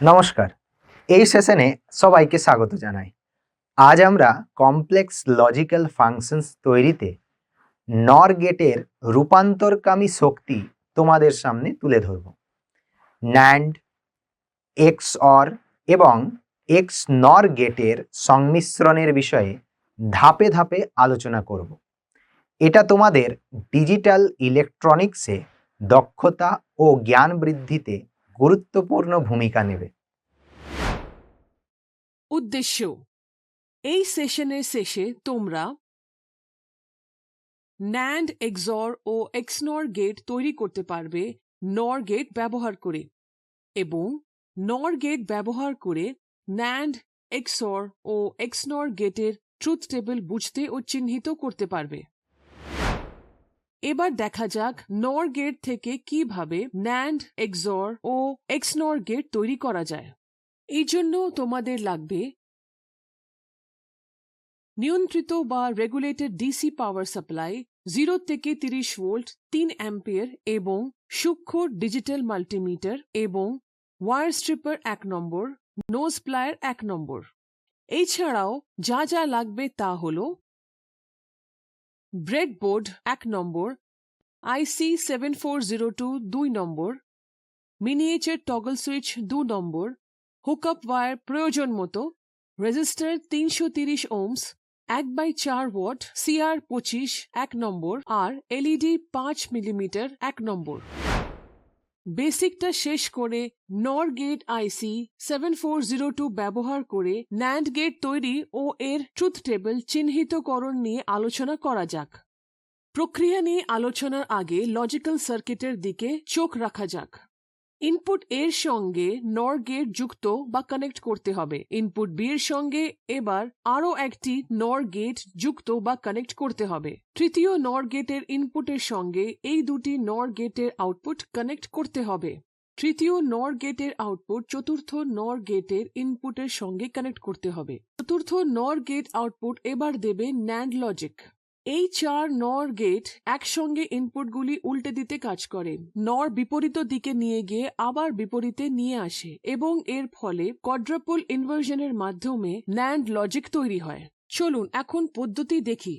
নমস্কার। এই সেশনে সবাইকে স্বাগত জানাই। আজ আমরা কমপ্লেক্স লজিক্যাল ফাংশনস তৈরিতে নর গেটের রূপান্তরকামী শক্তি তোমাদের সামনে তুলে ধরব। ন্যান্ড এক্স অর এবং এক্স নর গেটের সংমিশ্রণের বিষয়ে ধাপে ধাপে আলোচনা করব। এটা তোমাদের ডিজিটাল ইলেকট্রনিক্সে দক্ষতা ও জ্ঞান বৃদ্ধিতে গুরুত্বপূর্ণ ভূমিকা নেবে। উদ্দেশ্য। এই সেশনের শেষে তোমরা ন্যান্ড এক্সর ও এক্সনর গেট তৈরি করতে পারবে নর গেট ব্যবহার করে এবং নর গেট ব্যবহার করে ন্যান্ড এক্সর ও এক্সনর গেটের ট্রুথ টেবিল বুঝতে ও চিহ্নিত করতে পারবে। এবার দেখা যাক নর গেট থেকে কীভাবে ন্যান্ড এক্সর ও এক্সনর গেট তৈরি করা যায়। এই জন্য তোমাদের লাগবে নিয়ন্ত্রিত বা regulated DC power supply zero থেকে তিরিশ ভোল্ট তিন অ্যাম্পিয়ার এবং সূক্ষ্ম ডিজিটাল মাল্টিমিটার এবং ওয়ার স্ট্রিপার এক নম্বর নোজ প্লায়ার এক নম্বর। এছাড়াও যা যা লাগবে তা হল ব্রেডবোর্ড এক নম্বর IC seven four zero two দুই নম্বর মিনিয়েচার টগল সুইচ দু নম্বর হুকআপ ওয়্যার প্রয়োজন মতো, রেজিস্টার তিনশো তিরিশ ওমস, এক বাই চার ওয়াট সিআর পঁচিশ, এক নম্বর, আর এলইডি পাঁচ মিলিমিটার, এক নম্বর। বেসিকটা শেষ করে NOR gate IC seven four zero two ব্যবহার করে ন্যান্ড গেট তৈরি ও এর ট্রুথ টেবিল চিহ্নিতকরণ নিয়ে আলোচনা করা যাক। প্রক্রিয়া নিয়ে আলোচনার আগে লজিক্যাল সার্কিটের দিকে চোখ রাখা যাক। ইনপুট এর সঙ্গে নর গেট যুক্ত বা কানেক্ট করতে হবে। ইনপুট বি এর সঙ্গে এবার আরও একটি নর গেট যুক্ত বা কানেক্ট করতে হবে। তৃতীয় নর গেটের ইনপুটের সঙ্গে এই দুটি নর গেটের আউটপুট কানেক্ট করতে হবে। তৃতীয় নর গেটের আউটপুট চতুর্থ নর গেটের ইনপুটের সঙ্গে কানেক্ট করতে হবে। চতুর্থ নর গেট আউটপুট এবার দেবে ন্যান্ড লজিক এই চার নর গেট একসঙ্গে ইনপুটগুলি উল্টে দিতে কাজ করে। নর বিপরীত দিকে নিয়ে গিয়ে আবার বিপরীতে নিয়ে আসে এবং এর ফলে কড্রাপুল ইনভার্সনের মাধ্যমে ন্যান্ড লজিক তৈরি হয়। চলুন এখন পদ্ধতি দেখি।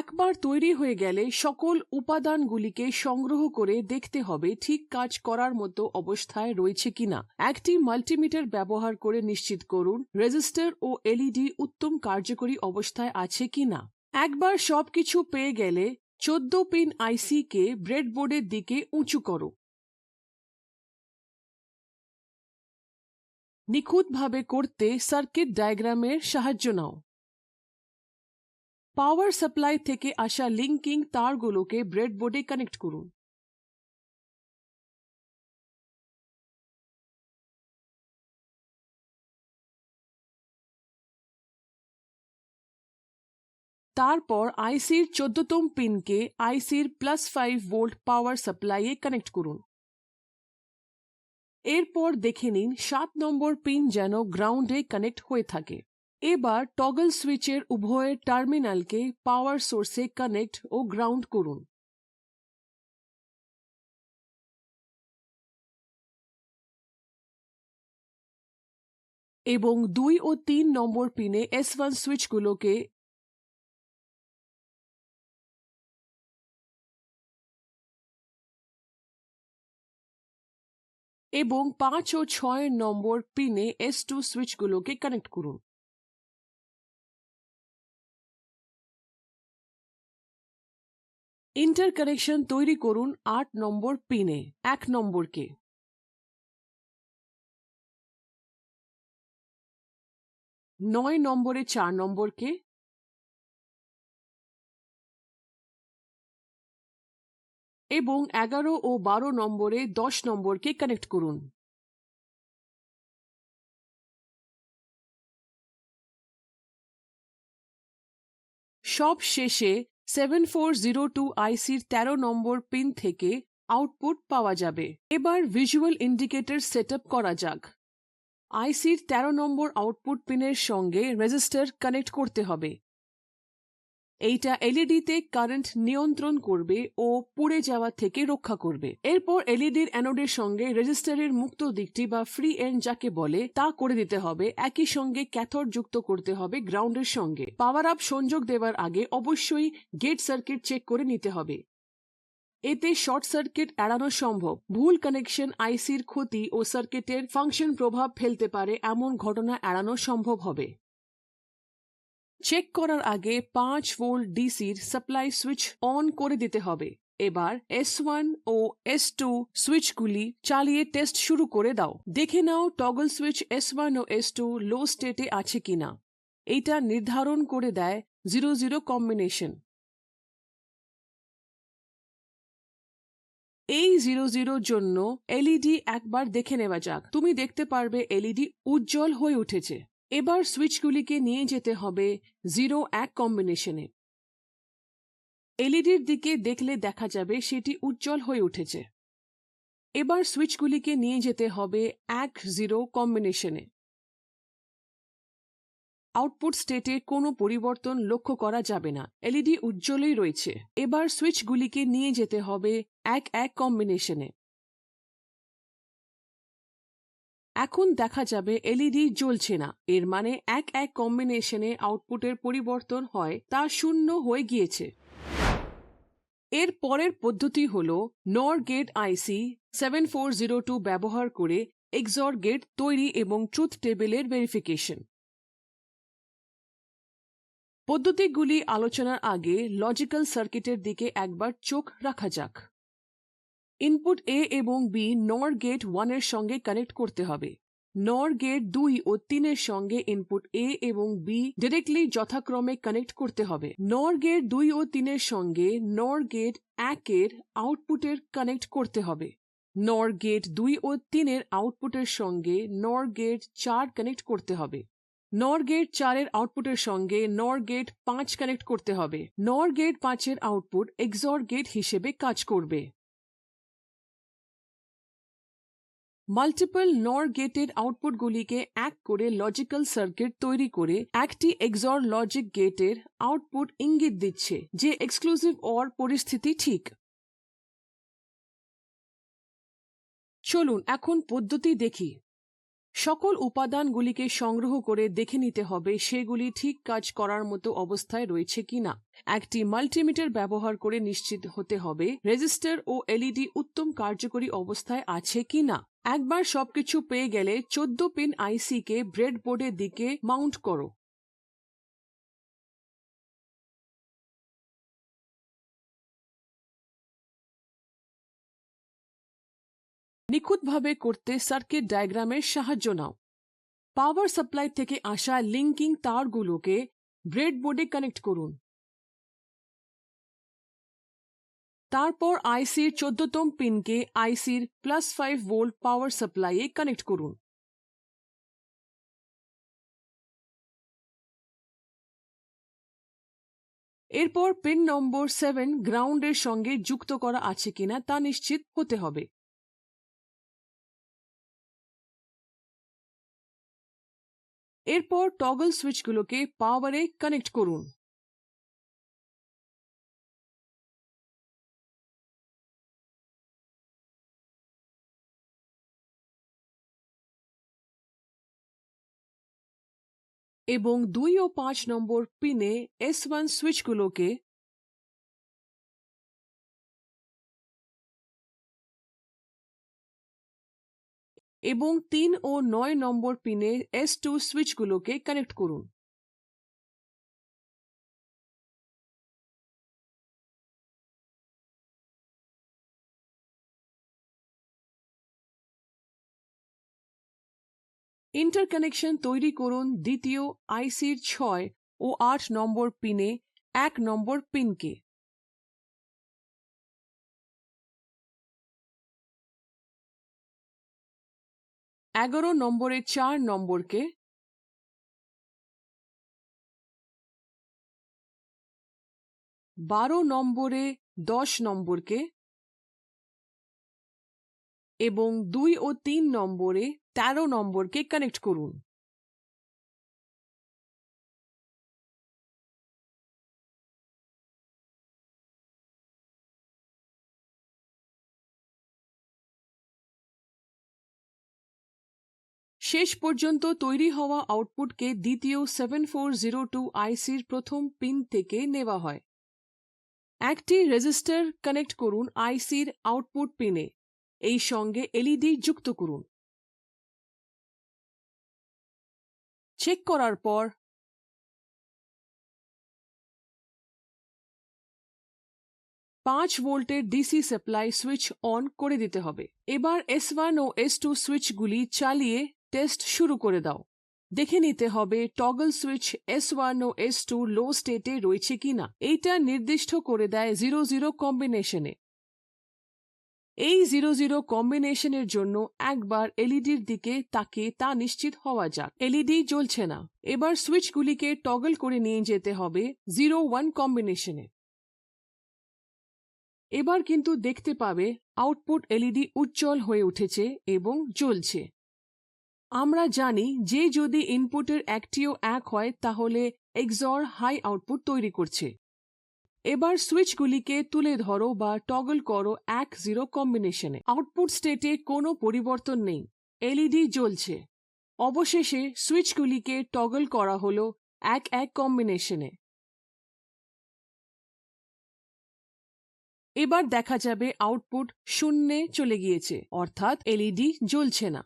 একবার তৈরি হয়ে গেলে সকল উপাদানগুলিকে সংগ্রহ করে দেখতে হবে ঠিক কাজ করার মতো অবস্থায় রয়েছে কিনা। একটি মাল্টিমিটার ব্যবহার করে নিশ্চিত করুন রেজিস্টার ও এলইডি উত্তম কার্যকরী অবস্থায় আছে কিনা। একবার সবকিছু পেয়ে গেলে চোদ্দ পিন আইসি কে ব্রেডবোর্ডের দিকে উঁচু করো। নিখুঁতভাবে করতে সার্কিট ডায়াগ্রামের সাহায্য নাও। পাওয়ার সাপ্লাই থেকে আসা লিঙ্কিং তারগুলোকে ব্রেডবোর্ডে কানেক্ট করুন। তারপর আইসির চোদ্দতম পিনকে আইসির প্লাস ফাইভ ভোল্ট পাওয়ার সাপ্লাইয়ে কানেক্ট করুন। এরপর দেখে নিন সাত নম্বর পিন যেন গ্রাউন্ডে কানেক্ট হয়ে থাকে। এবার টগল সুইচের উভয় টার্মিনালকে পাওয়ার সোর্সে কানেক্ট ও গ্রাউন্ড করুন। এবং দুই ও তিন নম্বর পিনে এস ওয়ান সুইচগুলোকে এবং পাঁচ ও ছয় নম্বর পিনে এস টু সুইচগুলোকে কানেক্ট করুন। ইন্টার কানেকশন তৈরি করুন আট নম্বর পিনে এক নম্বরকে। নয় নম্বরে, চার নম্বরকে। এবং এগারো ও বারো নম্বরে, দশ নম্বরকে কানেক্ট করুন। সব শেষে সেভেন ফোর জিরো টু আইসির তেরো নম্বর পিন থেকে আউটপুট পাওয়া যাবে। এবার ভিজুয়াল ইন্ডিকেটর সেট করা যাক। আইসির তেরো নম্বর আউটপুট পিনের সঙ্গে রেজিস্টার কানেক্ট করতে হবে। এইটা এলইডিতে কারেন্ট নিয়ন্ত্রণ করবে ও পুড়ে যাওয়া থেকে রক্ষা করবে। এরপর এলইডির অ্যানোডের সঙ্গে রেজিস্টারের মুক্ত দিকটি বা ফ্রি এন্ড যাকে বলে, তা করে দিতে হবে। একই সঙ্গে ক্যাথড যুক্ত করতে হবে গ্রাউন্ডের সঙ্গে। পাওয়ার আপ সংযোগ দেওয়ার আগে অবশ্যই গেট সার্কিট চেক করে নিতে হবে। এতে শর্ট সার্কিট এড়ানো সম্ভব। ভুল কানেকশন আইসির ক্ষতি ও সার্কিটের ফাংশন প্রভাব ফেলতে পারে এমন ঘটনা এড়ানো সম্ভব হবে। চেক করার আগে পাঁচ ভোল্ট ডিসির সাপ্লাই সুইচ অন করে দিতে হবে। এবার এস ওয়ান ও এস টু সুইচগুলি চালিয়ে টেস্ট শুরু করে দাও। দেখে নাও টগল সুইচ এস ওয়ান ও এস টু লো স্টেটে আছে কিনা। এইটা নির্ধারণ করে দেয় জিরো জিরো কম্বিনেশন এই জিরো জিরোর জন্য এলইডি একবার দেখে নেওয়া যাক। তুমি দেখতে পারবে এলইডি উজ্জ্বল হয়ে উঠেছে। এবার সুইচগুলিকে নিয়ে যেতে হবে জিরো এক কম্বিনেশনে। এলইডির দিকে দেখলে দেখা যাবে সেটি উজ্জ্বল হয়ে উঠেছে। এবার সুইচগুলিকে নিয়ে যেতে হবে এক জিরো কম্বিনেশনে। আউটপুট স্টেটে কোনো পরিবর্তন লক্ষ্য করা যাবে না। এলইডি উজ্জ্বলই রয়েছে। এবার সুইচগুলিকে নিয়ে যেতে হবে এক এক কম্বিনেশনে। এখন দেখা যাবে এলইডি জ্বলছে না। এর মানে এক এক কম্বিনেশনে আউটপুটের পরিবর্তন হয়, তা শূন্য হয়ে গিয়েছে। এর পরের পদ্ধতি হল NOR gate IC seven four zero two ব্যবহার করে এক্সর গেট তৈরি এবং ট্রুথ টেবিলের ভেরিফিকেশন পদ্ধতিগুলি আলোচনার আগে লজিক্যাল সার্কিটের দিকে একবার চোখ রাখা যাক। ইনপুট এ এবং বি নর গেট ওয়ানের সঙ্গে কানেক্ট করতে হবে। নর গেট দুই ও তিনের সঙ্গে ইনপুট এ এবং বি ডিরেক্টলি যথাক্রমে কানেক্ট করতে হবে। নর গেট দুই ও তিনের সঙ্গে নর গেট একের আউটপুটের কানেক্ট করতে হবে। নর গেট দুই ও তিনের আউটপুটের সঙ্গে নর গেট চার কানেক্ট করতে হবে। নর গেট চারের আউটপুটের সঙ্গে নর গেট পাঁচ কানেক্ট করতে হবে। নর গেট পাঁচের আউটপুট এক্সর গেট হিসেবে কাজ করবে। মাল্টিপল নর গেটের আউটপুটগুলিকে এক করে লজিক্যাল সার্কিট তৈরি করে একটি এক্সর লজিক গেটের আউটপুট ইঙ্গিত দিচ্ছে যে এক্সক্লুসিভ অর পরিস্থিতি ঠিক। চলুন এখন পদ্ধতি দেখি। সকল উপাদানগুলিকে সংগ্রহ করে দেখে নিতে হবে সেগুলি ঠিক কাজ করার মতো অবস্থায় রয়েছে কিনা। একটি মাল্টিমিটার ব্যবহার করে নিশ্চিত হতে হবে রেজিস্টার ও এলইডি উত্তম কার্যকরী অবস্থায় আছে কিনা। একবার সবকিছু পেয়ে গেলে চোদ্দ পিন আইসি কে ব্রেডবোর্ডের দিকে মাউন্ট করো। নিখুঁতভাবে করতে সার্কিট ডায়াগ্রামের সাহায্য নাও। পাওয়ার সাপ্লাই থেকে আসা লিঙ্কিং তারগুলোকে ব্রেডবোর্ডে কানেক্ট করুন। তারপর আইসির চোদ্দতম পিনকে আইসির প্লাস ফাইভ ভোল্ট পাওয়ার সাপ্লাইয়ে কানেক্ট করুন। এরপর পিন নম্বর সেভেন গ্রাউন্ডের সঙ্গে যুক্ত করা আছে কিনা তা নিশ্চিত হতে হবে। এরপর টগল সুইচগুলোকে পাওয়ারে কানেক্ট করুন। এবং দুই ও পাঁচ নম্বর পিনে এস ওয়ান সুইচগুলোকে এবং তিন ও নয় নম্বর পিনে এস টু সুইচগুলোকে কানেক্ট করুন। ইন্টারকানেকশন তৈরি করুন দ্বিতীয় আইসির ছয় ও আট নম্বর পিনে এক নম্বর পিনকে। এগারো নম্বরে চার নম্বরকে। বারো নম্বরে দশ নম্বরকে। এবং দুই ও তিন নম্বরে ১৩ নম্বরকে কানেক্ট করুন। শেষ পর্যন্ত তৈরি হওয়া আউটপুটকে দ্বিতীয় সেভেন ফোর জিরো টু আইসির প্রথম পিন থেকে নেওয়া হয়। একটি রেজিস্টার কানেক্ট করুন আইসির আউটপুট পিনে। এই সঙ্গে এলইডি যুক্ত করুন। চেক করার পর পাঁচ ভোল্টের ডিসি সাপ্লাই সুইচ অন করে দিতে হবে। এবার এস ওয়ান ও এস টু সুইচগুলি চালিয়ে টেস্ট শুরু করে দাও। দেখে নিতে হবে টগল সুইচ এস ওয়ান ও এস টু লো স্টেটে রয়েছে কিনা। এইটা নির্দিষ্ট করে দেয় জিরো জিরো কম্বিনেশনে। এই জিরো জিরো কম্বিনেশনের জন্য একবার এলইডির দিকে তাকে তা নিশ্চিত হওয়া যাক। এলইডি জ্বলছে না। এবার সুইচগুলিকে টগল করে নিয়ে যেতে হবে জিরো ওয়ান কম্বিনেশনে এবার কিন্তু দেখতে পাবে আউটপুট এলইডি উজ্জ্বল হয়ে উঠেছে এবং জ্বলছে। আমরা জানি যে যদি ইনপুটের একটিও এক হয় তাহলে এক্সর হাই আউটপুট তৈরি করছে। এবার সুইচগুলিকে তুলে ধরো বা টগল করো এক জিরো কম্বিনেশনে। আউটপুট স্টেটে কোনো পরিবর্তন নেই। এলইডি জ্বলছে। অবশেষে সুইচগুলিকে টগল করা হলো এক এক কম্বিনেশনে। এবার দেখা যাবে আউটপুট শূন্যে চলে গিয়েছে, অর্থাৎ এলইডি জ্বলছে না।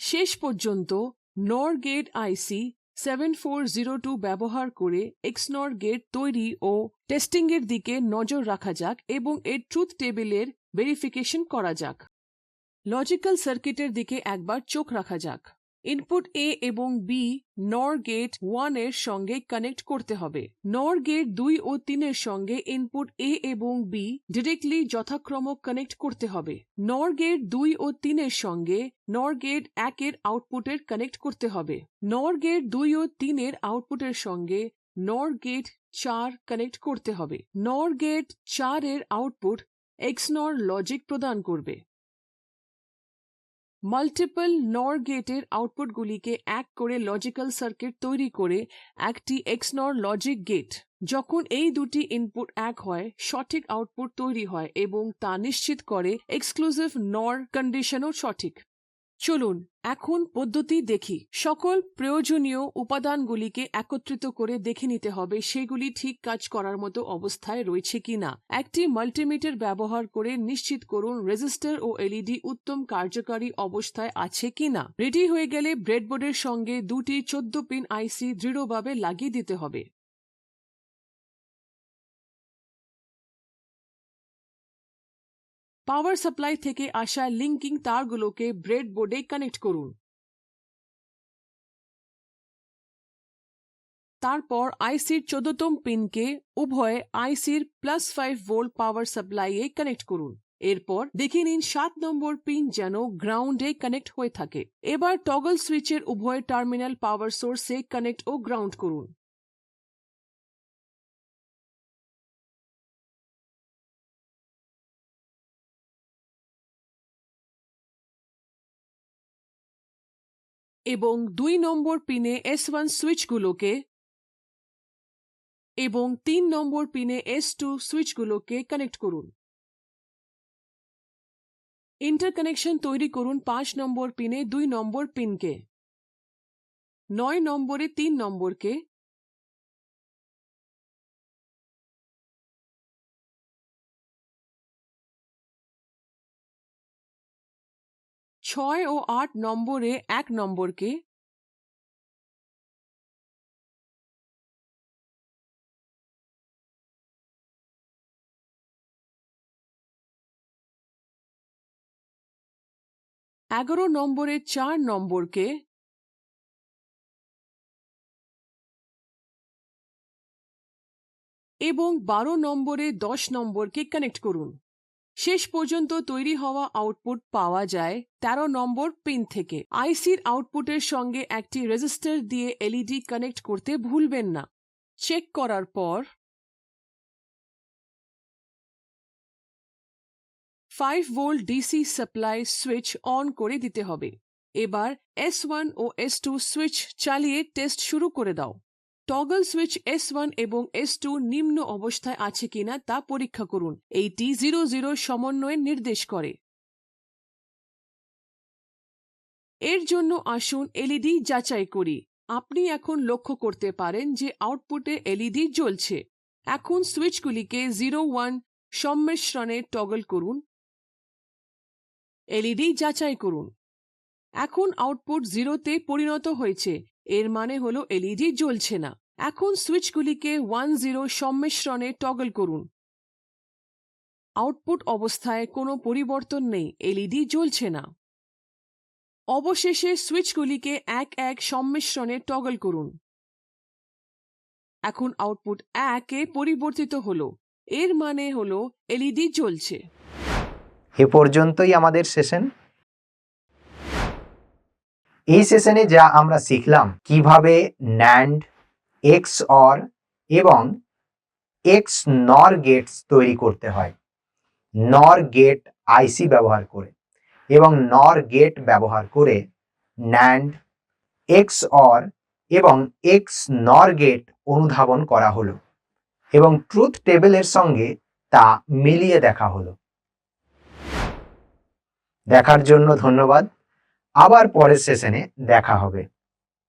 শেষ পর্যন্ত NOR gate IC seven four zero two ব্যবহার করে এক্সনর গেট তৈরি ও টেস্টিংয়ের দিকে নজর রাখা যাক এবং এর ট্রুথ টেবিলের ভেরিফিকেশন করা যাক। লজিক্যাল সার্কিটের দিকে একবার চোখ রাখা যাক। ইনপুট এ এবং বি নর গেট ওয়ানের সঙ্গে কানেক্ট করতে হবে। নর গেট দুই ও তিনের সঙ্গে ইনপুট এ এবং বি ডিরেক্টলি যথাক্রম কানেক্ট করতে হবে। নর গেট দুই ও তিনের সঙ্গে নর গেট একের আউটপুটের কানেক্ট করতে হবে। নর গেট দুই ও তিনের আউটপুটের সঙ্গে নর গেট চার কানেক্ট করতে হবে। নর গেট চারের আউটপুট এক্সনর লজিক প্রদান করবে। মাল্টিপল নর গেটের আউটপুটগুলিকে এক করে লজিক্যাল সার্কিট তৈরি করে একটি এক্সনর লজিক গেট যখন এই দুটি ইনপুট এক হয়, সঠিক আউটপুট তৈরি হয় এবং তা নিশ্চিত করে এক্সক্লুসিভ নর কন্ডিশনও সঠিক। চলুন, এখন পদ্ধতি দেখি। সকল প্রয়োজনীয় উপাদানগুলিকে একত্রিত করে দেখে নিতে হবে, সেগুলি ঠিক কাজ করার মতো অবস্থায় রয়েছে কিনা। একটি মাল্টিমিটার ব্যবহার করে নিশ্চিত করুন, রেজিস্টার ও এলইডি উত্তম কার্যকারী অবস্থায় আছে কিনা। রেডি হয়ে গেলে ব্রেডবোর্ডের সঙ্গে দুটি চোদ্দ পিন আইসি দৃঢ়ভাবে লাগিয়ে দিতে হবে। পাওয়ার সাপ্লাই থেকে আসা লিঙ্কিং তারগুলোকে ব্রেডবোর্ডে কানেক্ট করুন। তারপর আইসির চোদ্দতম পিনকে উভয়ে আইসির প্লাস ফাইভ ভোল্ট পাওয়ার সাপ্লাইয়ে কানেক্ট করুন। এরপর দেখে নিন সাত নম্বর পিন যেন গ্রাউন্ডে কানেক্ট হয়ে থাকে। এবার টগল সুইচের উভয় টার্মিনাল পাওয়ার সোর্সে কানেক্ট ও গ্রাউন্ড করুন। এবং দুই নম্বর পিনে এস ওয়ান সুইচগুলোকে এবং তিন নম্বর পিনে এস টু সুইচগুলোকে কানেক্ট করুন। ইন্টারকানেকশন তৈরি করুন পাঁচ নম্বর পিনে দুই নম্বর পিনকে। নয় নম্বরে তিন নম্বরকে ছয় ও আট নম্বরে এক নম্বরকে এগারো নম্বরে চার নম্বরকে এবং বারো নম্বরে দশ নম্বরকে কানেক্ট করুন। শেষ পর্যন্ত তৈরি হওয়া আউটপুট পাওয়া যায় তেরো নম্বর পিন থেকে। আইসির আউটপুটের সঙ্গে একটি রেজিস্টার দিয়ে এলইডি কানেক্ট করতে ভুলবেন না। চেক করার পর five volt DC supply switch on করে দিতে হবে। এবার এস ওয়ান ও এস টু সুইচ চালিয়ে টেস্ট শুরু করে দাও। টগল সুইচ এস ওয়ান এবং এস টু নিম্ন অবস্থায় আছে কিনা তা পরীক্ষা করুন। এইটি জিরো জিরো সমন্বয়ে নির্দেশ করে। এর জন্য আসুন এলইডি যাচাই করি। আপনি এখন লক্ষ্য করতে পারেন যে আউটপুটে এলইডি জ্বলছে। এখন সুইচগুলিকে জিরো ওয়ান সম্মিশ্রণে টগল করুন। এলইডি যাচাই করুন। এখন আউটপুট জিরোতে পরিণত হয়েছে। এর মানে হলো এলইডি জ্বলছে না। এখন সুইচগুলিকে ওয়ান জিরো সম্মিশ্রণে টগল করুন। আউটপুট অবস্থায় কোনো পরিবর্তন নেই এলইডি জ্বলছে না। অবশেষে সুইচগুলিকে এক এক সম্মিশ্রণে টগল করুন। এখন আউটপুট একে পরিবর্তিত হলো, এর মানে হলো এলইডি জ্বলছে। এ পর্যন্তই আমাদের সেশন। এই সেশনে যা আমরা শিখলাম, কীভাবে ন্যান্ড এক্স অর এবং এক্স নর গেটস তৈরি করতে হয়। নর গেট আইসি ব্যবহার করে এবং নর গেট ব্যবহার করে ন্যান্ড এক্স অর এবং এক্স নর গেট অনুধাবন করা হলো এবং ট্রুথ টেবিলের সঙ্গে তা মিলিয়ে দেখা হলো। দেখার জন্য ধন্যবাদ। আবার পরের সেশনে দেখা হবে।